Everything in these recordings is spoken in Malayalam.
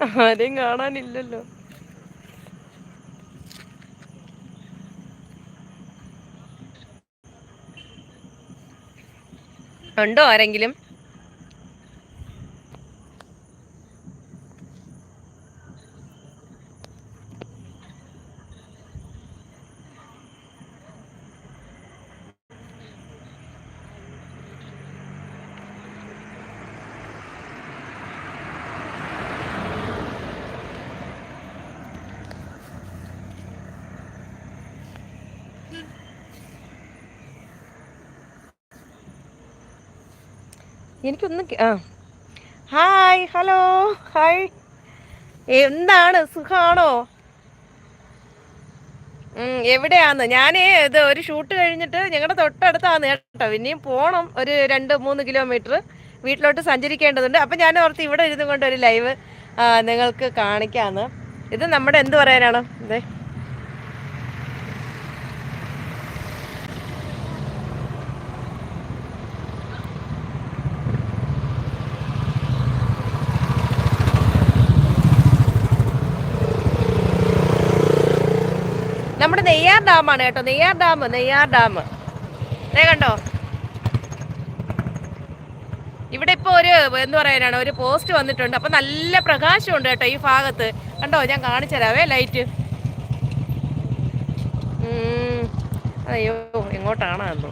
ആരെയും കാണാനില്ലല്ലോ. ഉണ്ടോ ആരെങ്കിലും? എനിക്കൊന്നും ആ. Hi hello hi. എന്താണ്? സുഖാണോ? എവിടെയാന്ന്? ഞാനേ ഇത് ഒരു ഷൂട്ട് കഴിഞ്ഞിട്ട് ഞങ്ങളുടെ തൊട്ടടുത്താണ് കേട്ടോ. പിന്നെയും പോണം ഒരു രണ്ട് മൂന്ന് കിലോമീറ്റർ വീട്ടിലോട്ട് സഞ്ചരിക്കേണ്ടതുണ്ട്. അപ്പം ഞാൻ ഓർത്ത് ഇവിടെ ഇരുന്നു കൊണ്ട് ഒരു ലൈവ് നിങ്ങൾക്ക് കാണിക്കാന്ന്. ഇത് നമ്മുടെ എന്ത് പറയാനാണ്? ഇതേ നമ്മുടെ നെയ്യാർ ഡാമാണ് കേട്ടോ. Neyyar dam Neyyar dam. ദേ കണ്ടോ? ഇവിടെ ഇപ്പൊ ഒരു എന്ന് പറയാനാണ് ഒരു പോസ്റ്റ് വന്നിട്ടുണ്ട്. അപ്പൊ നല്ല പ്രകാശമുണ്ട് കേട്ടോ ഈ ഭാഗത്ത്. കണ്ടോ? ഞാൻ കാണിച്ചു തരാവേ ലൈറ്റ്. അയ്യോ എങ്ങോട്ടാണ് അതെ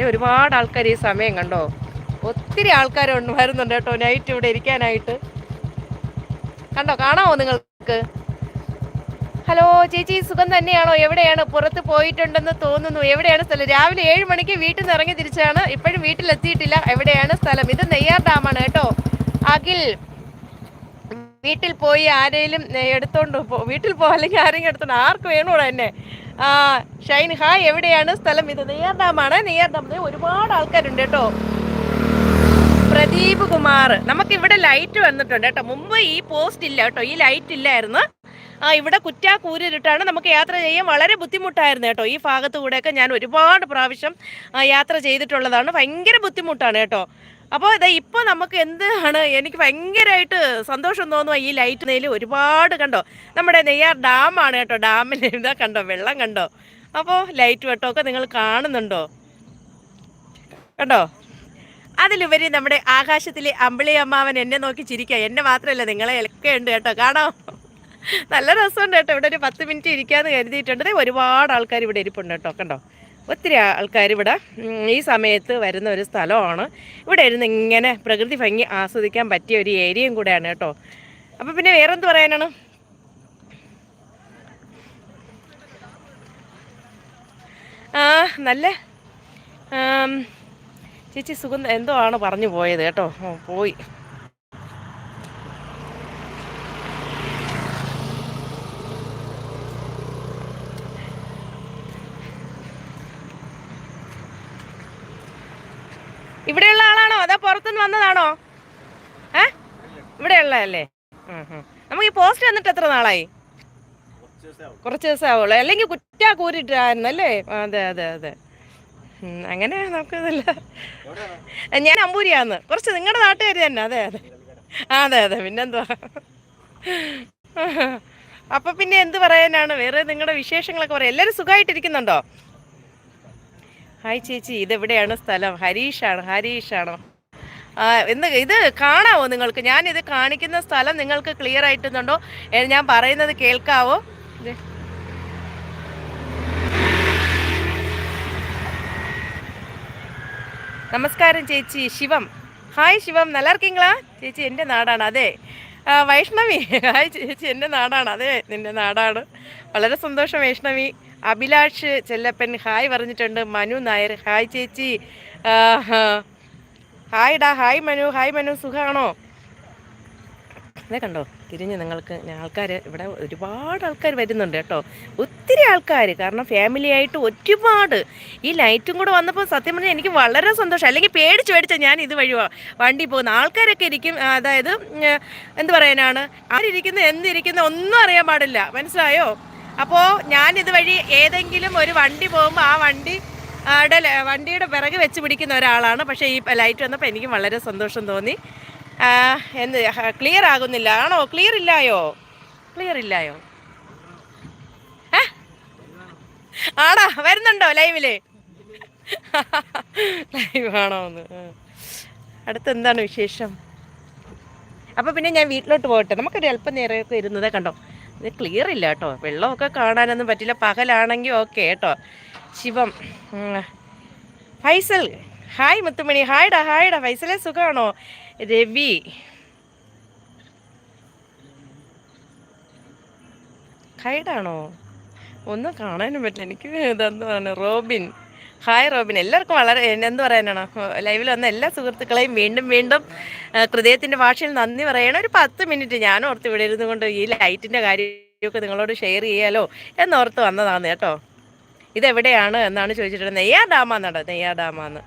ഏ ഒരുപാട് ആൾക്കാർ ഈ സമയം കണ്ടോ? ഒത്തിരി ആൾക്കാരുണ്ട് വരുന്നുണ്ട് കേട്ടോ നൈറ്റ് ഇവിടെ ഇരിക്കാനായിട്ട്. കണ്ടോ? കാണാമോ നിങ്ങൾക്ക്? ഹലോ ചേച്ചി സുഖം തന്നെയാണോ? എവിടെയാണ്? പുറത്ത് പോയിട്ടുണ്ടെന്ന് തോന്നുന്നു. എവിടെയാണ് സ്ഥലം? രാവിലെ ഏഴ് മണിക്ക് വീട്ടിൽ നിന്ന് ഇറങ്ങി തിരിച്ചാണ്. ഇപ്പോഴും വീട്ടിലെത്തിയിട്ടില്ല. എവിടെയാണ് സ്ഥലം? ഇത് നെയ്യാർ ഡാമാണ് കേട്ടോ. അഖിൽ വീട്ടിൽ പോയി ആരെങ്കിലും എടുത്തോണ്ട് വീട്ടിൽ പോ അല്ലെങ്കിൽ ആരെങ്കിലും എടുത്തോണ്ട് ആർക്ക് വേണോടാ എന്നെ? ആ ഷൈൻ ഹായ് എവിടെയാണ് സ്ഥലം? ഇത് നെയ്യാർ ഡാമാണ്. നെയ്യാർ ഡാം ദേ ഒരുപാട് ആൾക്കാരുണ്ട് കേട്ടോ. പ്രദീപ് കുമാർ നമുക്ക് ഇവിടെ ലൈറ്റ് വന്നിട്ടുണ്ട് കേട്ടോ. മുമ്പ് ഈ പോസ്റ്റ് ഇല്ല കേട്ടോ. ഈ ലൈറ്റ് ഇല്ലായിരുന്നു. ആ ഇവിടെ കുറ്റാ കൂരിട്ടാണ് നമുക്ക് യാത്ര ചെയ്യാൻ വളരെ ബുദ്ധിമുട്ടായിരുന്നു കേട്ടോ. ഈ ഭാഗത്ത് കൂടെയൊക്കെ ഞാൻ ഒരുപാട് പ്രാവശ്യം യാത്ര ചെയ്തിട്ടുള്ളതാണ്. ഭയങ്കര ബുദ്ധിമുട്ടാണ് കേട്ടോ. അപ്പോൾ ഇതാ ഇപ്പോൾ നമുക്ക് എന്താണ് എനിക്ക് ഭയങ്കരമായിട്ട് സന്തോഷം തോന്നുക ഈ ലൈറ്റ് നെയിൽ ഒരുപാട് കണ്ടോ. നമ്മുടെ നെയ്യാർ ഡാമാണ് കേട്ടോ. ഡാമിൽ ഇതാ കണ്ടോ വെള്ളം കണ്ടോ. അപ്പോൾ ലൈറ്റ് വെട്ടമൊക്കെ നിങ്ങൾ കാണുന്നുണ്ടോ? കണ്ടോ? അതിലുപരി നമ്മുടെ ആകാശത്തിലെ അമ്പിളി അമ്മാവൻ എന്നെ നോക്കി ചിരിക്കുക. എന്നെ മാത്രമല്ല നിങ്ങളെ ഒക്കെ ഉണ്ട് കേട്ടോ. കാണാം. നല്ല രസമുണ്ട് കേട്ടോ. ഇവിടെ ഒരു പത്ത് മിനിറ്റ് ഇരിക്കാന്ന് കരുതിയിട്ടുണ്ട്. ഒരുപാട് ആൾക്കാർ ഇവിടെ ഇരിപ്പുണ്ട് കേട്ടോ. കണ്ടോ? ഒത്തിരി ആൾക്കാർ ഇവിടെ ഈ സമയത്ത് വരുന്ന ഒരു സ്ഥലമാണ്. ഇവിടെ ഇരുന്ന് ഇങ്ങനെ പ്രകൃതി ഭംഗി ആസ്വദിക്കാൻ പറ്റിയ ഒരു ഏരിയയും കൂടെയാണ് കേട്ടോ. അപ്പം പിന്നെ വേറെന്ത് പറയാനാണ്? ആ നല്ല ചേച്ചി സുഖം എന്തോ ആണ് പറഞ്ഞു പോയത് കേട്ടോ. പോയി ഇവിടെയുള്ള ആളാണോ അതോ പുറത്തുനിന്ന് വന്നതാണോ? ഏ? ഇവിടെ ഉള്ളതല്ലേ. നമുക്ക് ഈ പോസ്റ്റ് വന്നിട്ട് എത്ര നാളായി? കുറച്ച് ദിവസം ആവുള്ളൂ. അല്ലെങ്കിൽ കുറ്റാ കൂരിട്ടായിരുന്നു അല്ലേ അതെ അതെ. അതെ അങ്ങനെ നമുക്ക് ഞാൻ അമ്പൂരിയാന്ന്. കുറച്ച് നിങ്ങളുടെ നാട്ടുകാർ തന്നെ. അതെ അതെ. അതെ അതെ. പിന്നെന്തുവാ? അപ്പൊ പിന്നെ എന്ത് പറയാനാണ്? വേറെ നിങ്ങളുടെ വിശേഷങ്ങളൊക്കെ പറയാം. എല്ലാവരും സുഖമായിട്ടിരിക്കുന്നുണ്ടോ ഹായ് ചേച്ചി ഇതെവിടെയാണ് സ്ഥലം? ഹരീഷാണ്. ഹരീഷാണോ? ഇന്ന് ഇത് കാണാവോ നിങ്ങൾക്ക്? ഞാൻ ഇത് കാണിക്കുന്ന സ്ഥലം നിങ്ങൾക്ക് ക്ലിയർ ആയിട്ടുന്നുണ്ടോ ഞാൻ പറയുന്നത് കേൾക്കാവോ? നമസ്കാരം ചേച്ചി. ശിവം. ഹായ് ശിവം. നല്ല ചേച്ചി എന്റെ നാടാണ്. അതെ. വൈഷ്ണവി. ഹായ് ചേച്ചി. എന്റെ നാടാണ്. അതെ നിന്റെ നാടാണ്. വളരെ സന്തോഷം വൈഷ്ണവി. അഭിലാഷ് ചെല്ലപ്പൻ ഹായ് പറഞ്ഞിട്ടുണ്ട്. മനു നായർ. ഹായ് ചേച്ചി. ഹായ് ഡാ ഹായ് മനു ഹായ് മനു സുഖമാണോ അതെ കണ്ടോ തിരിഞ്ഞ് നിങ്ങൾക്ക് ആൾക്കാർ ഇവിടെ ഒരുപാട് ആൾക്കാർ വരുന്നുണ്ട് കേട്ടോ. ഒത്തിരി ആൾക്കാർ കാരണം ഫാമിലി ആയിട്ട് ഒരുപാട്. ഈ ലൈറ്റും കൂടെ വന്നപ്പോൾ സത്യം പറഞ്ഞാൽ എനിക്ക് വളരെ സന്തോഷം. അല്ലെങ്കിൽ പേടിച്ച് പേടിച്ചാൽ ഞാൻ ഇത് വഴി വണ്ടി പോകുന്ന ആൾക്കാരൊക്കെ ഇരിക്കും അതായത് എന്ത് പറയാനാണ് ആരിയ്ക്കുന്ന എന്തിരിക്കുന്ന ഒന്നും അറിയാൻ പാടില്ല. മനസ്സിലായോ? അപ്പോൾ ഞാൻ ഇതുവഴി ഏതെങ്കിലും ഒരു വണ്ടി പോകുമ്പോൾ ആ വണ്ടി ആടെ വണ്ടിയുടെ പിറകെ വെച്ച് പിടിക്കുന്ന ഒരാളാണ്. പക്ഷേ ഈ ലൈറ്റ് വന്നപ്പോൾ എനിക്കും വളരെ സന്തോഷം തോന്നി. എന്ത് ക്ലിയർ ആകുന്നില്ല. ആണോ? ക്ലിയർ ഇല്ലായോ? ക്ലിയർ ഇല്ലായോ? ആടാ വരുന്നുണ്ടോ ലൈവിൽ? ലൈവ് ആണോ ഒന്ന് അടുത്ത് എന്താണ് വിശേഷം? അപ്പോൾ പിന്നെ ഞാൻ വീട്ടിലോട്ട് പോകട്ടെ. നമുക്കൊരു അല്പം നേരമൊക്കെ ഇരുന്നതേ കണ്ടോ? ഇത് ക്ലിയർ ഇല്ല കേട്ടോ. വെള്ളമൊക്കെ കാണാനൊന്നും പറ്റില്ല. പകലാണെങ്കിൽ ഓക്കെ കേട്ടോ. ശിവം. ഫൈസൽ. ഹായ് മുത്തുമണി. ഹായ്ഡാ ഹായ്ഡാ ഫൈസലെ സുഖമാണോ രവി. ഹൈഡാണോ ഒന്നും കാണാനും പറ്റില്ല. എനിക്ക് ഇതെന്താണ് റോബിൻ. Hi Robin. എല്ലാവർക്കും വളരെ എന്ത് പറയാനാണ്? ലൈവിൽ വന്ന എല്ലാ സുഹൃത്തുക്കളെയും വീണ്ടും വീണ്ടും ഹൃദയത്തിന്റെ ഭാഷയിൽ നന്ദി പറയണം. ഒരു പത്ത് മിനിറ്റ് ഞാൻ ഇവിടെ ഇരുന്നുകൊണ്ട് ഈ ലൈറ്റിന്റെ കാര്യമൊക്കെ നിങ്ങളോട് ഷെയർ ചെയ്യാലോ എന്നോർത്ത് വന്നതാണ് കേട്ടോ. ഇതെവിടെയാണ് എന്നാണ് ചോദിച്ചിട്ടുള്ളത്. നെയ്യാർ ഡാമാന്നാണ് നെയ്യാർ ഡാമാന്ന്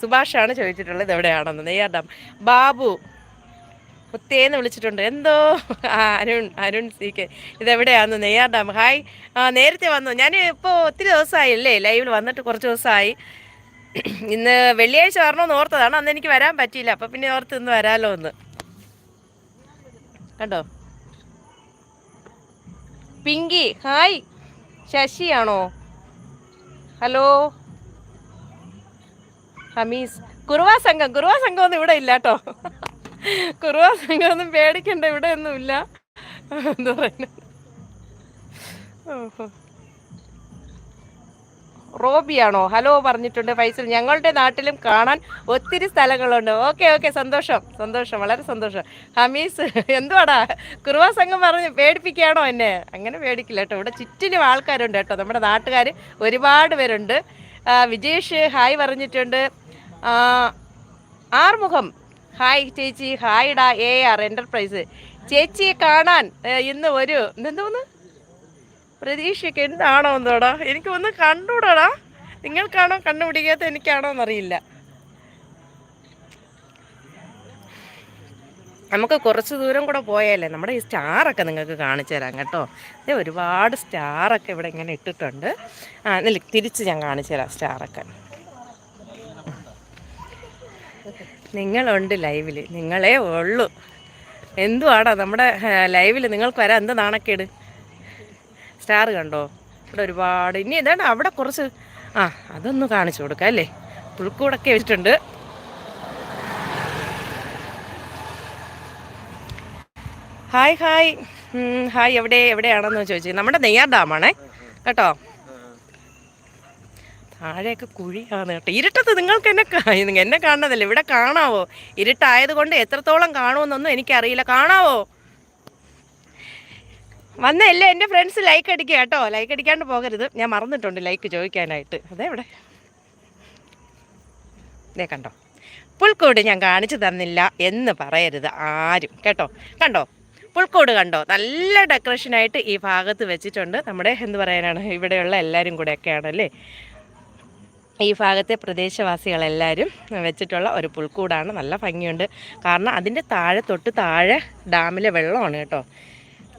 സുഭാഷാണ് ചോദിച്ചിട്ടുള്ളത് ഇതെവിടെയാണെന്ന്. നെയ്യാർ ഡാം ബാബു മുത്തേന്ന് വിളിച്ചിട്ടുണ്ട്. എന്തോ? Arun Arun C K. ഇതെവിടെയാന്ന്? Neyyar dam hi ആ നേരത്തെ വന്നു. ഞാൻ ഇപ്പോൾ ഒത്തിരി ദിവസമായി അല്ലേ ലൈവിൽ വന്നിട്ട് കുറച്ച് ദിവസമായി. ഇന്ന് വെള്ളിയാഴ്ച വരണമെന്ന് ഓർത്തതാണ്. അന്ന് എനിക്ക് വരാൻ പറ്റിയില്ല. അപ്പം പിന്നെ ഓർത്ത് ഇന്ന് വരാമല്ലോ എന്ന്. കണ്ടോ? പിങ്കി ഹായ്. ശശിയാണോ? ഹലോ? ഹമീസ്. കുറുവാ സംഘം കുറുവാ സംഘം ഒന്നും ഇവിടെ ഇല്ല കേട്ടോ കുറുവാ സംഘം ഒന്നും പേടിക്കണ്ട ഇവിടെ ഒന്നും ഇല്ല. എന്താ പറയുന്നത്? ഓഹോ. റോബിയാണോ? ഹലോ പറഞ്ഞിട്ടുണ്ട് ഫൈസൽ. ഞങ്ങളുടെ നാട്ടിലും കാണാൻ ഒത്തിരി സ്ഥലങ്ങളുണ്ട്. Okay okay. സന്തോഷം. സന്തോഷം. വളരെ സന്തോഷം. ഹമീസ് എന്തുവാടാ? കുറുവാ സംഘം പറഞ്ഞ് പേടിപ്പിക്കുകയാണോ എന്നെ? അങ്ങനെ പേടിക്കില്ല കേട്ടോ. ഇവിടെ ചുറ്റിനും ആൾക്കാരുണ്ട് കേട്ടോ. നമ്മുടെ നാട്ടുകാർ ഒരുപാട് പേരുണ്ട്. വിജേഷ് ഹായ് പറഞ്ഞിട്ടുണ്ട്. ആറുമുഖം ഹായ് ചേച്ചി. ഹായ് ഡാ എ ആർ എന്റർപ്രൈസ് ചേച്ചിയെ കാണാൻ ഇന്ന് ഒരു എന്തോന്ന്? പ്രതീക്ഷയ്ക്ക് എന്താണോ എന്തോടാ എനിക്ക് ഒന്ന് കണ്ടൂടാടാ നിങ്ങൾക്കാണോ കണ്ടുപിടിക്കാത്ത എനിക്കാണോ എന്നറിയില്ല നമുക്ക് കുറച്ച് ദൂരം കൂടെ പോയാലേ നമ്മുടെ ഈ സ്റ്റാറൊക്കെ നിങ്ങൾക്ക് കാണിച്ചു തരാം കേട്ടോ. ഇത് ഒരുപാട് സ്റ്റാറൊക്കെ ഇവിടെ ഇങ്ങനെ ഇട്ടിട്ടുണ്ട്. ആ നില തിരിച്ച് ഞാൻ കാണിച്ചു തരാം സ്റ്റാറൊക്കെ. നിങ്ങളുണ്ട് ലൈവിൽ നിങ്ങളേ ഉള്ളൂ. എന്തുവാടാ നമ്മുടെ ലൈവിൽ നിങ്ങൾക്ക് വരാം എന്ത് നാണക്കേട്? സ്റ്റാർ കണ്ടോ? ഇവിടെ ഒരുപാട് ഇനി ഇതാണ് അവിടെ കുറച്ച് ആ അതൊന്ന് കാണിച്ചു കൊടുക്കാം അല്ലേ? പുൽക്കൂടൊക്കെ വെച്ചിട്ടുണ്ട്. Hi hi. ഹായ് എവിടെ എവിടെയാണെന്ന് ചോദിച്ചു. നമ്മുടെ നെയ്യാർ ഡാമാണേ. കേട്ടോ? താഴെയൊക്കെ കുഴിയാണ് കേട്ടോ. ഇരുട്ടത്ത് നിങ്ങൾക്ക് എന്നെ എന്നെ കാണുന്നതല്ലേ? ഇവിടെ കാണാവോ? ഇരുട്ടായത് കൊണ്ട് എത്രത്തോളം കാണുമെന്നൊന്നും എനിക്കറിയില്ല. കാണാവോ? വന്നല്ലേ എന്റെ ഫ്രണ്ട്സ് ലൈക്ക് അടിക്കുക കേട്ടോ. ലൈക്ക് അടിക്കാണ്ട് പോകരുത്. ഞാൻ മറന്നിട്ടുണ്ട് ലൈക്ക് ചോദിക്കാനായിട്ട്. അതെ ഇവിടെ. ദേ കണ്ടോ. പുൽക്കോട് ഞാൻ കാണിച്ചു തന്നില്ല എന്ന് പറയരുത് ആരും. കേട്ടോ? കണ്ടോ? പുൽക്കോട് കണ്ടോ? നല്ല ഡെക്കറേഷനായിട്ട് ഈ ഭാഗത്ത് വെച്ചിട്ടുണ്ട്. നമ്മുടെ എന്ത് പറയാനാണ്? ഇവിടെയുള്ള എല്ലാവരും കൂടെ ഒക്കെയാണല്ലേ ഈ ഭാഗത്തെ പ്രദേശവാസികളെല്ലാവരും വെച്ചിട്ടുള്ള ഒരു പുൽക്കൂടാണ്. നല്ല ഭംഗിയുണ്ട്. കാരണം അതിന്റെ താഴെ തൊട്ട് താഴെ ഡാമിലെ വെള്ളമാണ് കേട്ടോ.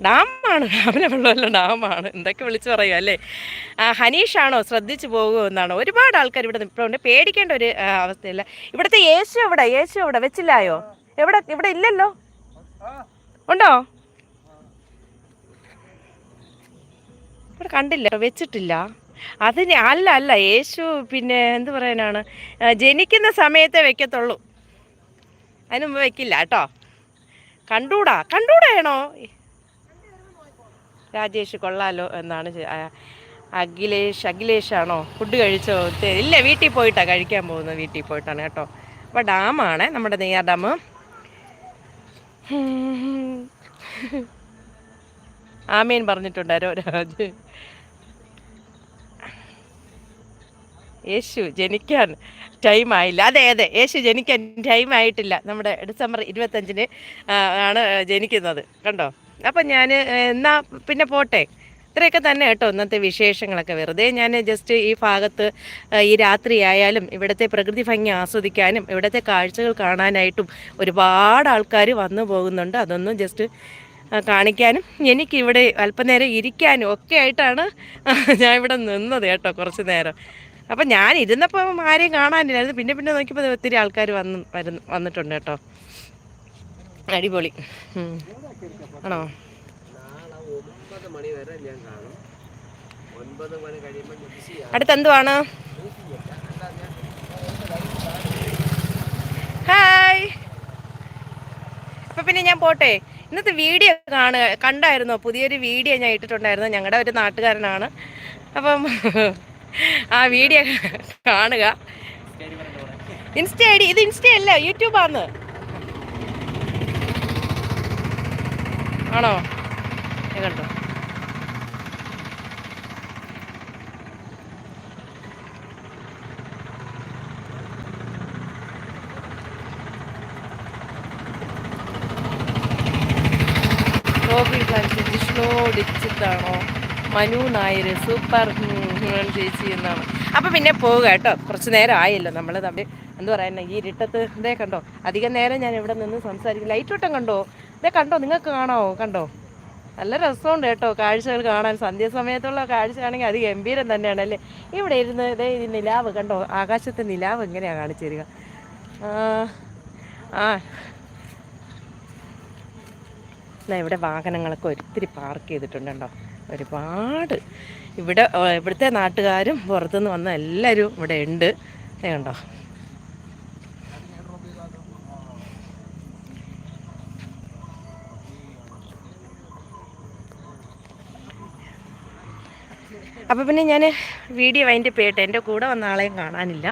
ഡാമാണ്. ഡാമിലെ വെള്ളമല്ല ഡാമാണ്. എന്തൊക്കെ വിളിച്ചു പറയുക അല്ലേ? ഹനീഷാണോ? ശ്രദ്ധിച്ചു എന്നാണ്. ഒരുപാട് ആൾക്കാർ ഇവിടെ നിൽപ്പുണ്ട് പേടിക്കേണ്ട ഒരു അവസ്ഥയല്ല. ഇവിടുത്തെ യേശു എവിടെ? യേശു എവിടെ? വെച്ചില്ലായോ? എവിടെ ഇവിടെ ഇല്ലല്ലോ? ഉണ്ടോ? ഇവിടെ കണ്ടില്ല. വെച്ചിട്ടില്ല. അതിന് അല്ല അല്ല. യേശു പിന്നെ എന്ത് പറയാനാണ്? ജനിക്കുന്ന സമയത്തെ വെക്കത്തുള്ളൂ. അതിന് വെക്കില്ല കേട്ടോ. കണ്ടൂടാ. കണ്ടൂടാണോ രാജേഷ് കൊള്ളാലോ എന്നാണ് അഖിലേഷ് അഖിലേഷാണോ? ഫുഡ് കഴിച്ചോ? ഇല്ല വീട്ടിൽ പോയിട്ടാണ് കഴിക്കാൻ പോകുന്നത്. വീട്ടിൽ പോയിട്ടാണ് കേട്ടോ. അപ്പോൾ ഡാമാണ് നമ്മുടെ നെയ്യാർ ഡാം. ആമേൻ പറഞ്ഞിട്ടുണ്ടാരോ രാജ്? യേശു ജനിക്കാൻ ടൈം ആയില്ല. അതെ അതെ യേശു ജനിക്കാൻ ടൈം ആയിട്ടില്ല. നമ്മുടെ ഡിസംബർ ഇരുപത്തഞ്ചിന് ആണ് ജനിക്കുന്നത്. കണ്ടോ? അപ്പം ഞാൻ എന്നാ പിന്നെ പോട്ടെ. ഇത്രയൊക്കെ തന്നെ കേട്ടോ ഇന്നത്തെ വിശേഷങ്ങളൊക്കെ. വെറുതെ ഞാൻ ജസ്റ്റ് ഈ ഭാഗത്ത് ഈ രാത്രി ആയാലും ഇവിടുത്തെ പ്രകൃതി ഭംഗി ആസ്വദിക്കാനും ഇവിടുത്തെ കാഴ്ചകൾ കാണാനായിട്ടും ഒരുപാട് ആൾക്കാർ വന്നു പോകുന്നുണ്ട്. അതൊന്നും ജസ്റ്റ് കാണിക്കാനും. എനിക്കിവിടെ അല്പനേരം ഇരിക്കാനും ഒക്കെ ആയിട്ടാണ് ഞാൻ ഇവിടെ നിന്നത് കേട്ടോ കുറച്ച് നേരം. അപ്പം ഞാൻ ഇരുന്നപ്പം ആരെയും കാണാനില്ലായിരുന്നു. പിന്നെ പിന്നെ നോക്കിയപ്പോൾ ഒത്തിരി ആൾക്കാർ വന്ന് വരുന്നു വന്നിട്ടുണ്ട് കേട്ടോ. അടിപൊളി. ആണോ? അടുത്ത് എന്തുവാണ് ഹായ്. അപ്പൊ പിന്നെ ഞാൻ പോട്ടെ. ഇന്നത്തെ വീഡിയോ കാണുക കണ്ടായിരുന്നോ? പുതിയൊരു വീഡിയോ ഞാൻ ഇട്ടിട്ടുണ്ടായിരുന്നു. ഞങ്ങളുടെ ഒരു നാട്ടുകാരനാണ്. അപ്പം ആ വീഡിയോ കാണുക. ഇൻസ്റ്റ ഐ ഡി ഇത് ഇൻസ്റ്റ അല്ല യൂട്യൂബാന്ന്. ആണോ? കണ്ടോ? റോബിൻ ഫ്രാൻസിസ് ജിഷ്ണു ഡിച്ചിത്താണോ മനു നായർ സൂപ്പർ ചേച്ചി എന്നാണ്. അപ്പം പിന്നെ പോവുക കേട്ടോ. കുറച്ച് നേരം ആയല്ലോ. നമ്മൾ തമ്മിൽ എന്താ പറയുന്നത് ഈ ഇരുട്ടത്ത് ഇതേ കണ്ടോ? അധികം നേരം ഞാൻ ഇവിടെ നിന്ന് സംസാരിക്കും ലൈറ്റ് വട്ടം കണ്ടോ? ഇതേ കണ്ടോ നിങ്ങൾക്ക് കാണാമോ കണ്ടോ? നല്ല രസമുണ്ട് കേട്ടോ കാഴ്ചകൾ കാണാൻ. സന്ധ്യാസമയത്തുള്ള കാഴ്ചയാണെങ്കിൽ അത് ഗംഭീരം തന്നെയാണ് അല്ലേ? ഇവിടെ ഇരുന്ന് ഇതേ ഈ നിലാവ് കണ്ടോ? ആകാശത്തെ നിലാവ് എങ്ങനെയാണ് കാണിച്ചു തരിക ആ, ആ ഇവിടെ വാഹനങ്ങളൊക്കെ ഒത്തിരി പാർക്ക് ചെയ്തിട്ടുണ്ട് ഒരുപാട്. ഇവിടെ ഇവിടുത്തെ നാട്ടുകാരും പുറത്തുനിന്ന് വന്ന എല്ലാവരും ഇവിടെ ഉണ്ട്. കണ്ടോ? അപ്പം പിന്നെ ഞാൻ വീഡിയോ അതിന്റെ പേട്ടെ എന്റെ കൂടെ വന്ന ആളെയും കാണാനില്ല.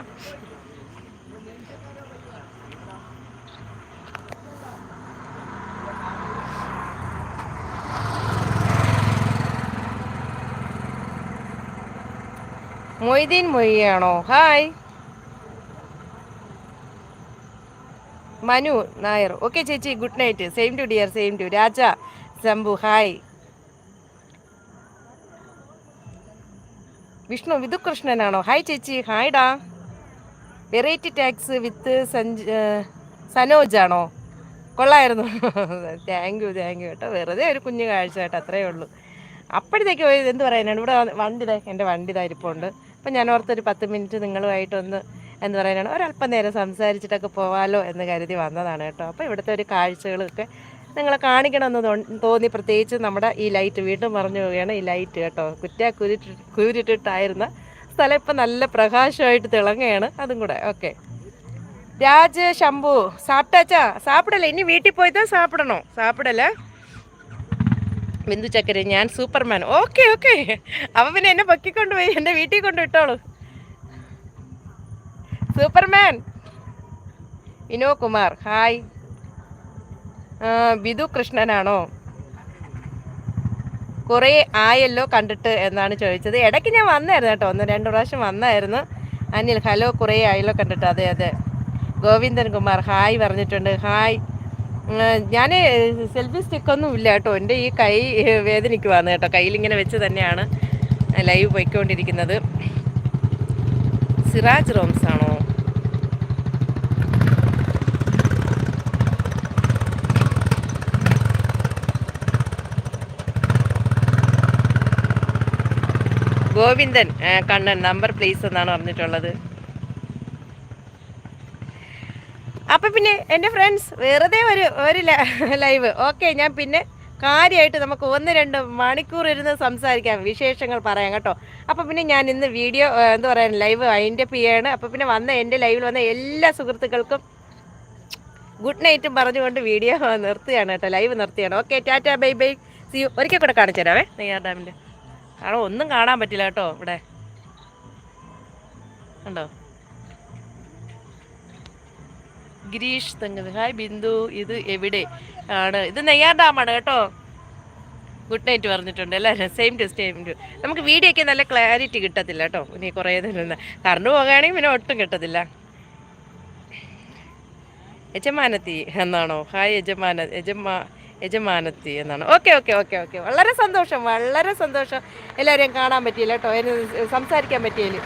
മൊയ്തീൻ മൊയ്യാണോ? ഹായ് മനു നായർ. ഓക്കെ ചേച്ചി good night same to dear same to Raja Shambhu hi Vishnu വിധുകൃഷ്ണനാണോ? Hi ചേച്ചി ഹായ് ഡാ വെറൈറ്റി ടാക്സ് വിത്ത് സഞ്ജ സനോജ് ആണോ കൊള്ളായിരുന്നു. താങ്ക് യു താങ്ക് യു കേട്ടോ വെറുതെ ഒരു കുഞ്ഞു കാഴ്ച കേട്ടോ അത്രയേ ഉള്ളൂ. അപ്പോഴത്തേക്ക് എന്ത് പറയാനാണ്? ഇവിടെ വണ്ടി ദേ എന്റെ വണ്ടി ഇതാ ഇരിപ്പുണ്ട് അപ്പം ഞാൻ ഓർത്തൊരു പത്ത് മിനിറ്റ് നിങ്ങളുമായിട്ടൊന്ന് എന്ന് പറയാനാണ്? ഒരല്പം നേരം സംസാരിച്ചിട്ടൊക്കെ പോവാലോ എന്ന് കരുതി വന്നതാണ് കേട്ടോ. അപ്പോൾ ഇവിടുത്തെ ഒരു കാഴ്ചകളൊക്കെ നിങ്ങളെ കാണിക്കണമെന്ന് തോന്നി പ്രത്യേകിച്ച് നമ്മുടെ ഈ ലൈറ്റ് വീണ്ടും പറഞ്ഞു പോവുകയാണ് ഈ ലൈറ്റ് കേട്ടോ. കുറ്റ കുരുട്ടി കുരുട്ടിട്ടായിരുന്ന സ്ഥലം ഇപ്പം നല്ല പ്രകാശമായിട്ട് തിളങ്ങുകയാണ്. അതും കൂടെ ഓക്കെ. രാജ് ശംഭു സാപ്പിട്ടാച്ചാ സാപ്പിടല്ലേ? ഇനി വീട്ടിൽ പോയിത്താ സാപ്പിടണോ? സാപ്പിടല്ലേ? ബിന്ദു ചക്കര ഞാൻ സൂപ്പർമാൻ. Okay okay. അവൻ പിന്നെ എന്നെ പൊക്കിക്കൊണ്ട് പോയി എന്റെ വീട്ടിൽ കൊണ്ട് വിട്ടോളൂ സൂപ്പർമാൻ. വിനോ കുമാർ ഹായ്. ബിദു കൃഷ്ണനാണോ? കുറേ ആയല്ലോ കണ്ടിട്ട് എന്നാണ് ചോദിച്ചത്. ഇടയ്ക്ക് ഞാൻ വന്നായിരുന്നു കേട്ടോ. ഒന്ന് രണ്ട് പ്രാവശ്യം വന്നായിരുന്നു. അനിൽ ഹലോ കുറേ ആയല്ലോ കണ്ടിട്ട്. അതെ അതെ. ഗോവിന്ദൻ കുമാർ ഹായ് പറഞ്ഞിട്ടുണ്ട്. ഹായ്. ഞാൻ സെൽഫി സ്റ്റിക്കൊന്നും ഇല്ല കേട്ടോ. എന്റെ ഈ കൈ വേദനിക്കുവാണ് കേട്ടോ. കയ്യിലിങ്ങനെ വെച്ച് തന്നെയാണ് ലൈവ് പോയിക്കൊണ്ടിരിക്കുന്നത്. സിറാജ് റോംസ് ആണോ ഗോവിന്ദൻ കണ്ണൻ നമ്പർ പ്ലീസ് എന്നാണ് പറഞ്ഞിട്ടുള്ളത്. അപ്പം പിന്നെ എന്റെ ഫ്രണ്ട്സ് വെറുതെ ഒരു ഒരു ലൈവ് ഓക്കെ ഞാൻ പിന്നെ കാര്യമായിട്ട് നമുക്ക് ഒന്ന് രണ്ട് മണിക്കൂർ ഇരുന്ന് സംസാരിക്കാം വിശേഷങ്ങൾ പറയാം കേട്ടോ. അപ്പം പിന്നെ ഞാൻ ഇന്ന് വീഡിയോ എന്താ പറയുക ലൈവ് അതിന്റെ ആണ്. അപ്പം പിന്നെ വന്ന എന്റെ ലൈവിൽ വന്ന എല്ലാ സുഹൃത്തുക്കൾക്കും ഗുഡ് നൈറ്റും പറഞ്ഞുകൊണ്ട് വീഡിയോ നിർത്തുകയാണ് കേട്ടോ ലൈവ് നിർത്തുകയാണ്. Okay tata bye bye see ഒരിക്കൽ കൂടെ കാണിച്ചു തരാവേ നെയ്യാർ ഡാമിന്റെ കാരണം ഒന്നും കാണാൻ പറ്റില്ല കേട്ടോ ഇവിടെ. കണ്ടോ? ഗിരീഷ് തങ്കത് ഹായ് ബിന്ദു ഇത് എവിടെ ആണ്? ഇത് നെയ്യാർ ഡാമാണ് കേട്ടോ. ഗുഡ് നൈറ്റ് പറഞ്ഞിട്ടുണ്ട്. എല്ലാവരും സെയിം ടു സെയിം ടു നമുക്ക് വീഡിയോ ഒക്കെ നല്ല ക്ലാരിറ്റി കിട്ടത്തില്ല കേട്ടോ. ഇനി കുറേ നിന്ന്. കറണ്ട് പോകുകയാണെങ്കിൽ പിന്നെ ഒട്ടും കിട്ടത്തില്ല. യജമാനത്തി എന്നാണോ? ഹായ് യജമാന യജമാ യജമാനത്തി എന്നാണ്. Okay okay okay okay. വളരെ സന്തോഷം വളരെ സന്തോഷം. എല്ലാവരെയും കാണാൻ പറ്റിയില്ല കേട്ടോ. സംസാരിക്കാൻ പറ്റിയില്ല.